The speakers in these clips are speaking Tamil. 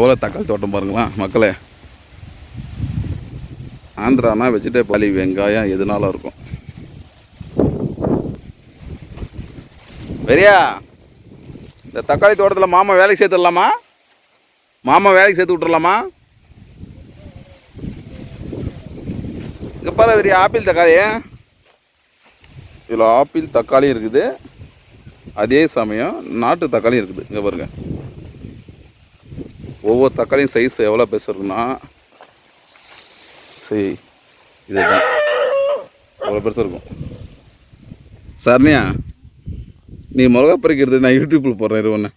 எவ்வளோ தக்காளி தோட்டம் பாருங்களா மக்களே. ஆந்திரானா வெஜிடபிள் வெங்காயம் எதுனாலும் இருக்கும். வெறியா இந்த தக்காளி தோட்டத்தில் மாமா வேலைக்கு சேர்த்துடலாமா? மாமா வேலைக்கு சேர்த்து விட்டுறலாமா இங்கே பாரு வெறியா ஆப்பிள் தக்காளி. இதில் ஆப்பிள் தக்காளி இருக்குது. அதே சமயம் நாட்டு தக்காளியும் இருக்குது. இங்கே பாருங்கள் ஒவ்வொரு தக்காளியும் சைஸ் எவ்வளோ பெருசு இருக்குன்னா சரி இதுதான் அவ்வளோ பெருசாக இருக்கும்? சரணியா நீ மிளகா பறிக்கிறது நான் யூடியூப்பில் போடுறேன் இரு ஒன்று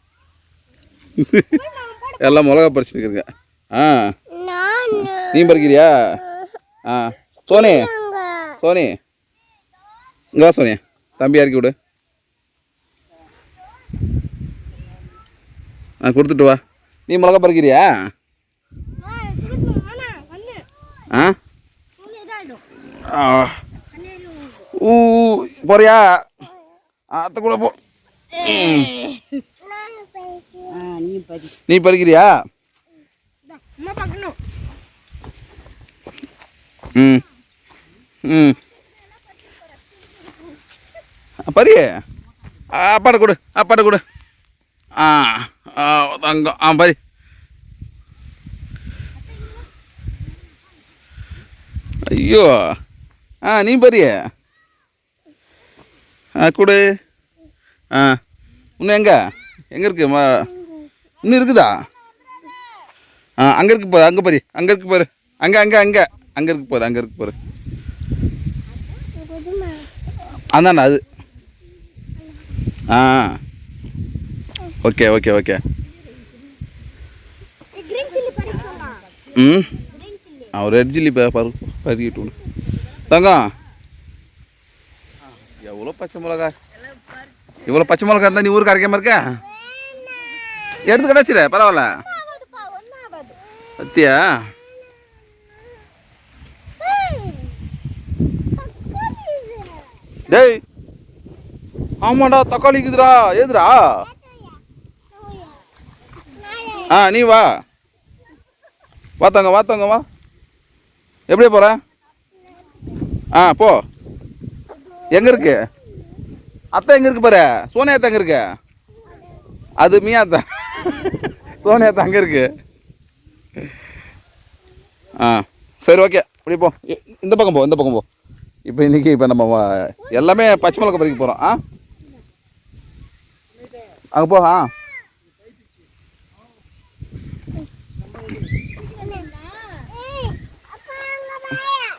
எல்லாம் மிளகா பறிச்சுருக்குறீங்க ஆ. நீ பறிக்கிறியா? ஆ. Sony Sony. இங்கே வா சோனி. தம்பி இறக்கி விடு. ஆ கொடுத்துட்டு வா. நீ மிளகா பறிக்கிறியா? ஆ. ஊ போறியா? அத்தை கூட போ. நீ பறிக்கிறியா? ம். ம். பரி அப்பாட்ட கொடு அப்பாட்ட கொடு. ஆ. தங்கம் ஆ பரி. ஐயோ. ஆ நீ பரி. ஆ கொடு. ஆ இன்னும் எங்கே? எங்கே இருக்கு? இன்னும் இருக்குதா? ஆ அங்கே இருக்கு போகிற அங்கே பாரு அங்கே இருக்கு பாரு. அங்கே அங்கே அங்கே. அங்கே இருக்கு போகிற அங்கே இருக்கு பாரு. அதாண்டா அது. ஆ. Okay okay okay. சில்லி ம்? சில்லி அவன் ரெட் ஜில்லி பரு பருகிட்டு தங்கம். எவ்வளோ பச்சை மிளகா? இவ்வளோ பச்சை மிளகா இருந்தால் நீ ஊருக்கு அரைக்காம இருக்க? எடுத்து கிடச்சிட பரவாயில்ல. சத்தியா? டேய். ஆமாடா தக்காளி இருக்குதுடா. ஏதுடா? ஆ நீ வா. வாத்தங்க வாத்தாங்க வா எப்படி போகிற ஆ போ. எங்கே இருக்கு? அத்தை எங்கே இருக்கு பாரு? சோனியா அத்தை எங்கே இருக்கு? அது மியா அத்தை. சோனியா அத்தை அங்கே இருக்கு. ஆ சரி ஓகே. இப்படி போ. இந்த பக்கம் போ இந்த பக்கம் போ. இப்போ இன்றைக்கி இப்போ நம்ம எல்லாமே பச்சை மிளகா பறிக்க போகிறோம் ஆ? அங்கே போ ஆ?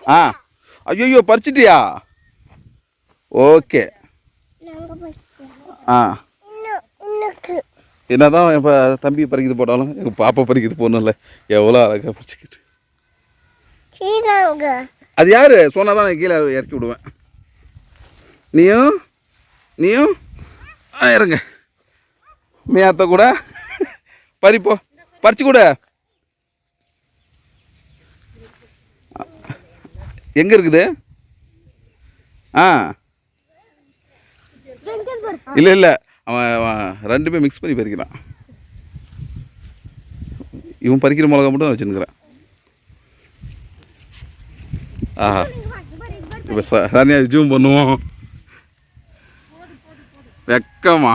ஆ. ஐயோ பறிச்சிட்டியா? ஓகே. ஆ. என்னதான் இப்போ தம்பி பறிக்கிறது போட்டாலும் எங்கள் பாப்பா பறிக்கிறது போகணும்ல எவ்வளோ அழகாக பறிச்சுக்கிட்டு. அது யார்? சொன்னால் தான் நான் கீழே இறக்கி விடுவேன். நீயும்? நீயும்? ஆ இறங்க. மேத்த கூட? பறிப்போ. பறிச்சு கூட. எங்கே இருக்குது? ஆ. இல்லை இல்லை. அவன் அவன் ரெண்டுமே மிக்ஸ் பண்ணி பறிக்கிறான். இவன் பறிக்கிற மிளகா மட்டும் நான் வச்சுருக்கிறேன் ஆஹா. இப்போ சனியாக ஜூம் பண்ணுவோம். வெக்கமா.